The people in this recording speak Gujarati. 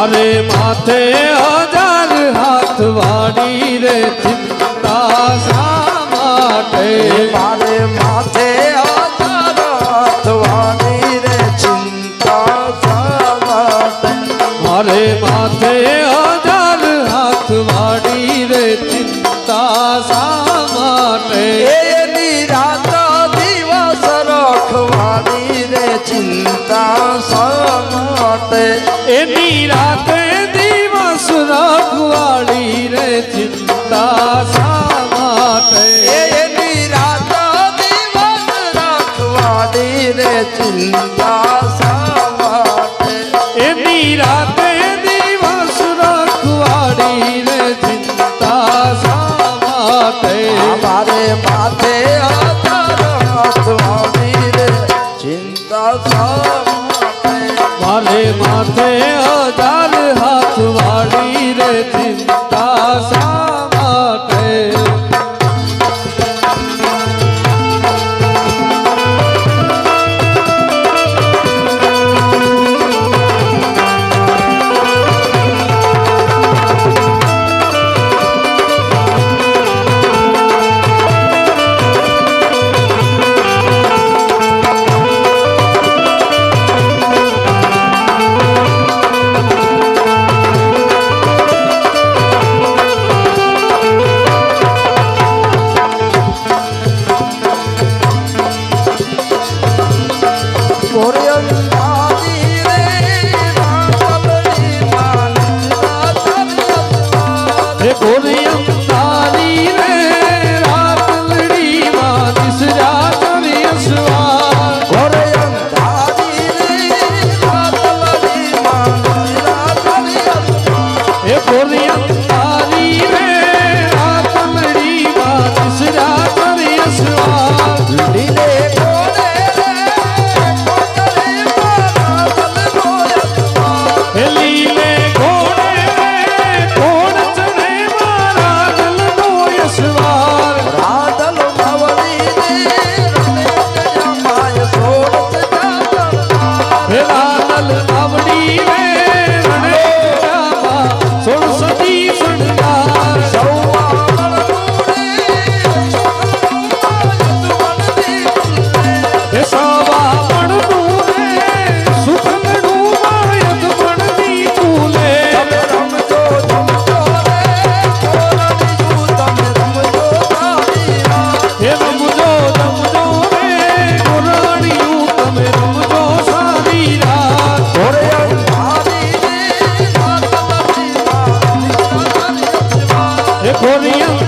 મારે માથે હજાર હાથ વાળી રે ચિંતા શા માટે? મારે માથે આધાર હાથવાની રે ચિંતા શા માટે? મારે માથે હજાર હાથ વાળી રે ચિંતા શા માટે? એની રાત દિવસ રખવાની રે ચિંતા રે ચિંતા માટે એની રાતે દિવસ રાખવાળી રે ચિંતા માટે મારે માથે આધાર રે ચિંતા મારે માથે તરિયસવાર હે कोरियम